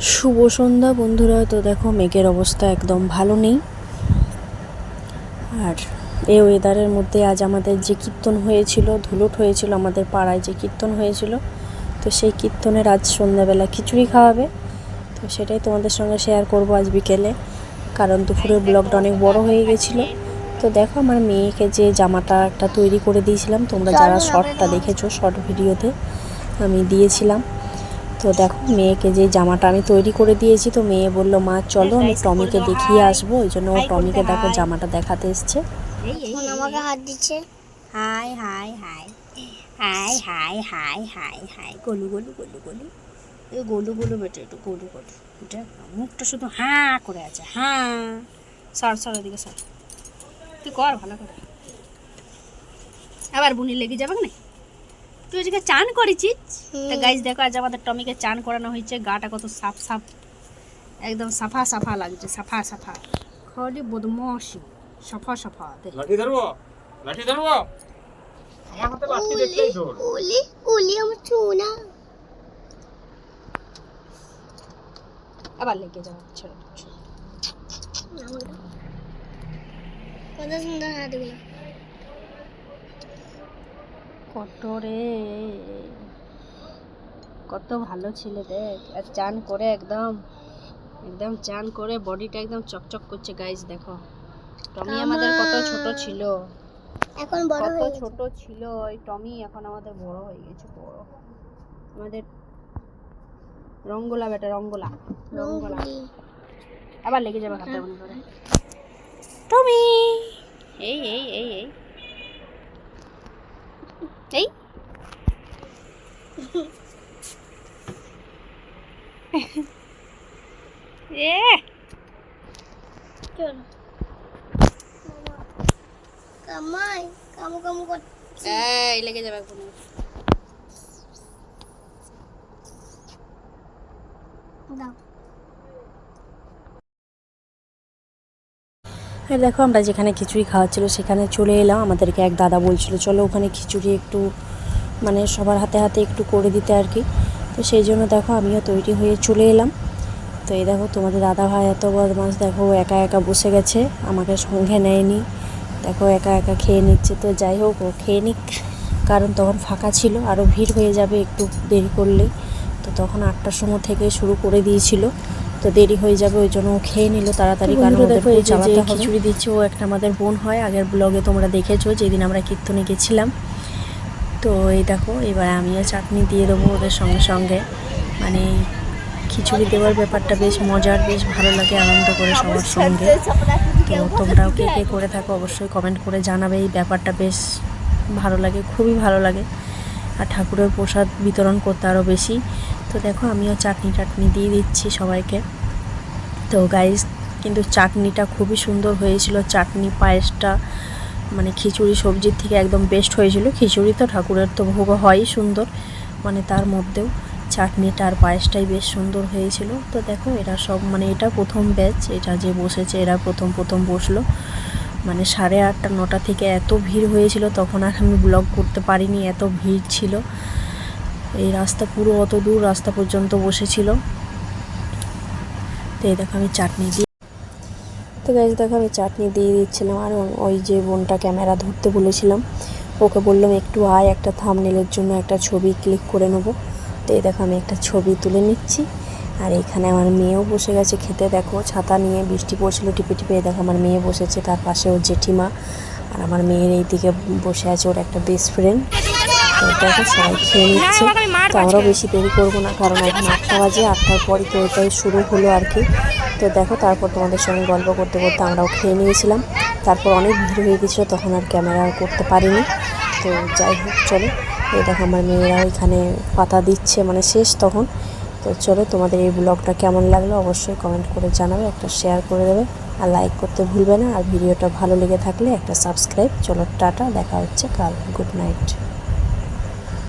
শুভ সন্ধ্যা, বন্ধুরা। তো দেখো, মেঘের অবস্থা একদম ভালো নেই। আর এই ওয়েদারের মধ্যে আজ আমাদের যে কীর্তন হয়েছিল, ধুলুট হয়েছিল, আমাদের পাড়ায় যে কীর্তন হয়েছিল, তো সেই কীর্তনের আজ সন্ধ্যাবেলা খিচুড়ি খাওয়াবে। তো সেটাই তোমাদের সঙ্গে শেয়ার করব আজ বিকেলে। কারণ দুপুরের ব্লগটা অনেক বড় হয়ে গেছিল। তো দেখো, আমার মেয়েকে যে জামাটা একটা তৈরি করে দিয়েছিলাম, তোমরা যারা শর্টটা দেখেছ শর্ট ভিডিওতে আমি দিয়েছিলাম। তো দেখো মেয়েকে যে জামাটা আমি তৈরি করে দিয়েছি তো মেয়ে বলল মা চলো আমি টমিকে দেখিয়ে আসব। ওই জন্য ও টমিকে দেখো জামাটা দেখাতে এসছে। এই এই এখন আমাকে হাত দিচ্ছে। Hi hi hi. Hi hi hi hi hi. গলু গলু গলু গলু। এই গলু গলু বেটে একটু গলু গলু। এটা মুখটা শুধু হাঁ করে আছে হাঁ। সর সর ওদিকে সর। তুই কর ভালো করে। আবার বুনি লেগে যাবে না তুই আজকে চান করেছিস? তা গাইজ দেখো আজ আমাদের টমিকে চান করানো হয়েছে গাটা কত সাফ সাফ একদম সাফা সাফা লাগছে সাফা সাফা। খালি বদমাসি সাফা সাফা লাঠি ধরবো? লাঠি ধরবো? আমার হাতে লাঠি দেখলেই ধর উলি উলি আমার চুনা। আবার লেগে যাওয়া ছেড়ে দিচ্ছি। কত সুন্দর হাতগুলো কত রে? কত ভালো ছিল দেখ আর চান করে একদম একদম চান করে বডিটা একদম চকচক করছে গাইজ দেখো। টমি আমাদের কত ছোট ছিল। এখন বড় কত হয়ে ছোট ছিল ওই টমি এখন আমাদের বড় হয়ে গেছে বড়। আমাদের রঙ্গোলা বেটা রঙ্গোলা রঙ্গোলা। আবার লেগে যাবে হাতে করে টমি! এই এই এই এই। এই এ চলো কামাই কামু কামু করছে এই লেগে যাবে কোনো দাও আর দেখো, আমরা যেখানে খিচুড়ি খাওয়াচ্ছিল সেখানে চলে এলাম। আমাদেরকে এক দাদা বলছিল, চলো ওখানে খিচুড়ি একটু মানে সবার হাতে হাতে একটু করে দিতে আর কি। তো সেই জন্য দেখো, আমিও তৈরি হয়ে চলে এলাম। তো এই দেখো, তোমাদের দাদা ভাই এত বদমাস দেখো একা একা বসে গেছে, আমাকে সঙ্গে নেয়নি। দেখো, একা একা খেয়ে নিচ্ছে। তো যাই হোক, ও খেয়ে নিক, কারণ তখন ফাঁকা ছিল আরও ভিড় হয়ে যাবে একটু দেরি করলেই। তো তখন আটটার সময় থেকে শুরু করে দিয়েছিল। তো দেরি হয়ে যাবে ওই জন্য ও খেয়ে নিল তাড়াতাড়ি কারণ চালাতে হবে। খিচুড়ি দিচ্ছে ও একটা আমাদের বোন হয় আগের ব্লগে তোমরা দেখেছ যেদিন আমরা কীর্তনে গেছিলাম। তো এই দেখো এবার আমিও চাটনি দিয়ে দেবো ওদের সঙ্গে সঙ্গে। মানে খিচুড়ি দেওয়ার ব্যাপারটা বেশ মজার বেশ ভালো লাগে আনন্দ করে সবার সঙ্গে। তো তোমরাও কে কে করে থাকো অবশ্যই কমেন্ট করে জানাবে এই ব্যাপারটা বেশ ভালো লাগে খুবই ভালো লাগে। আর ঠাকুরের প্রসাদ বিতরণ করতে আরও বেশি। তো দেখো, আমিও চাটনি টাটনি দিয়ে দিচ্ছি সবাইকে। তো গাইস কিন্তু চাটনিটা খুবই সুন্দর হয়েছিল। চাটনি পায়েসটা মানে খিচুড়ি সবজির থেকে একদম বেস্ট হয়েছিল। খিচুড়ি তো ঠাকুরের তো ভোগ হয়ই সুন্দর মানে তার মধ্যেও চাটনিটা আর পায়েসটাই বেশ সুন্দর হয়েছিল। তো দেখো, এরা সব মানে এটা প্রথম ব্যাচ এটা যে বসেছে, এরা প্রথম প্রথম বসল। মানে সাড়ে আটটা, নটা থেকে এত ভিড় হয়েছিল, তখন আর আমি ব্লগ করতে পারিনি, এত ভিড় ছিল। এই রাস্তা পুরো অত দূর, রাস্তা পর্যন্ত বসেছিল। তো এই দেখো আমি চাটনি দিয়ে তো গাছ দেখো আমি চাটনি দিয়ে দিচ্ছিলাম। আর ওই যে বোনটা ক্যামেরা ধরতে বলেছিলাম। ওকে বললাম, একটু আয়, একটা থামনেলের জন্য একটা ছবি ক্লিক করে নেব। তো এই দেখো আমি একটা ছবি তুলে নিচ্ছি। আর এখানে আমার মেয়েও বসে গেছে খেতে। দেখো, ছাতা নিয়ে বৃষ্টি পড়ছিল টিপে টিপে। দেখো আমার মেয়ে বসেছে, তার পাশে ওর জেঠিমা। আর আমার মেয়ের এই দিকে বসে আছে ওর একটা বেস্ট ফ্রেন্ড দেখো সবাই খেয়ে নিচ্ছে। তো আমরাও বেশি দেরি করব না কারণ এখন আটটা বাজে আটটার পরই তো ওটাই শুরু হলো আর কি। তো দেখো তারপর তোমাদের সঙ্গে গল্প করতে করতে আমরাও খেয়ে নিয়েছিলাম। তারপর অনেক ভিড় হয়ে গেছিল তখন আর ক্যামেরা করতে পারিনি। তো যাই হোক চলো। এই দেখো আমার মেয়েরা এখানে পাতা দিচ্ছে মানে শেষ তখন। তো চলো তোমাদের এই ব্লগটা কেমন লাগল অবশ্যই কমেন্ট করে জানাবে একটা শেয়ার করে দেবে। আর লাইক করতে ভুলবে না আর ভিডিওটা ভালো লেগে থাকলে একটা সাবস্ক্রাইব চলো টাটা দেখা হচ্ছে কাল। Good night